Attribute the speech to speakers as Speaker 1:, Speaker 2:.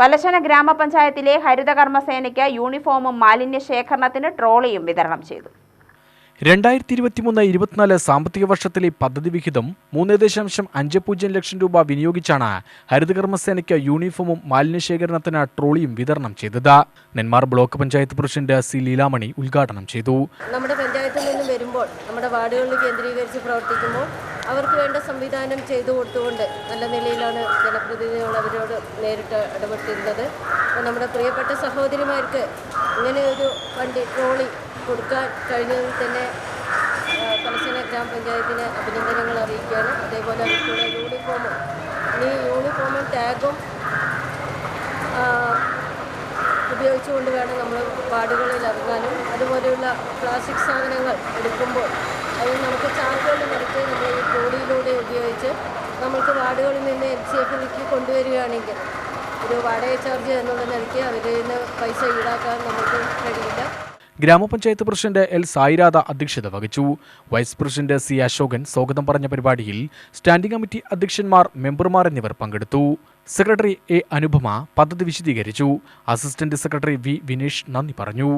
Speaker 1: പലശന ഗ്രാമപഞ്ചായത്തിലെ ഹരിതകർമ്മസേനയ്ക്ക് യൂണിഫോമും മാലിന്യ ശേഖരണത്തിന് ട്രോളിയും വിതരണം ചെയ്തു.
Speaker 2: രണ്ടായിരത്തി ഇരുപത്തിമൂന്ന് ഇരുപത്തിനാല് സാമ്പത്തിക വർഷത്തിലെ പദ്ധതി വിഹിതം മൂന്ന് ദശാംശം അഞ്ച് പൂജ്യം ലക്ഷം രൂപ വിനിയോഗിച്ചാണ് ഹരിതകർമ്മസേനയ്ക്ക് യൂണിഫോമും മാലിന്യശേഖരണത്തിന് ട്രോളിയും വിതരണം ചെയ്തത്. Nenmara block panchayat president C Leelamani ഉദ്ഘാടനം ചെയ്തു.
Speaker 3: നമ്മുടെ പഞ്ചായത്തിൽ നിന്ന് വരുമ്പോൾ നമ്മുടെ വാർഡുകളിൽ കേന്ദ്രീകരിച്ച് പ്രവർത്തിക്കുമ്പോൾ അവർക്ക് വേണ്ട സംവിധാനം ചെയ്തു കൊടുത്തുകൊണ്ട് നല്ല നിലയിലാണ് ജനപ്രതിനിധികൾ അവരോട് നേരിട്ട് ഇടപെട്ടിരുന്നത്. അപ്പോൾ നമ്മുടെ പ്രിയപ്പെട്ട സഹോദരിമാർക്ക് ഇങ്ങനെ ഒരു വണ്ടി ട്രോളി കൊടുക്കാൻ കഴിഞ്ഞതിൽ തന്നെ ആ, പലശന ഗ്രാമപഞ്ചായത്തിന് അഭിനന്ദനങ്ങൾ അറിയിക്കുകയാണ്. അതേപോലെ അവർക്കുള്ള യൂണിഫോമും ഇനി യൂണിഫോമും ടാഗും ഉപയോഗിച്ചുകൊണ്ട് വേണം നമ്മൾ പാടുകളിൽ ഇറങ്ങാനും. അതുപോലെയുള്ള പ്ലാസ്റ്റിക് സാധനങ്ങൾ എടുക്കുമ്പോൾ നമുക്ക് വാർഡുകളിൽ നിന്ന് എൽ സി എഫിലേക്ക് കൊണ്ടുവരികയാണെങ്കിൽ ഒരു വാടക ചാർജ് എന്നുള്ള നിലയ്ക്ക് അവരിൽ നിന്ന് പൈസ ഈടാക്കാൻ നമുക്ക് കഴിയില്ല.
Speaker 2: ഗ്രാമപഞ്ചായത്ത് പ്രസിഡന്റ് എൽ സായിരാധ അധ്യക്ഷത വഹിച്ചു. വൈസ് പ്രസിഡന്റ് സി അശോകൻ സ്വാഗതം പറഞ്ഞ പരിപാടിയിൽ സ്റ്റാൻഡിംഗ് കമ്മിറ്റി അധ്യക്ഷന്മാർ മെമ്പർമാർ എന്നിവർ പങ്കെടുത്തു. സെക്രട്ടറി എ അനുപമ പദ്ധതി വിശദീകരിച്ചു. അസിസ്റ്റന്റ് സെക്രട്ടറി വി വിനേഷ് നന്ദി പറഞ്ഞു.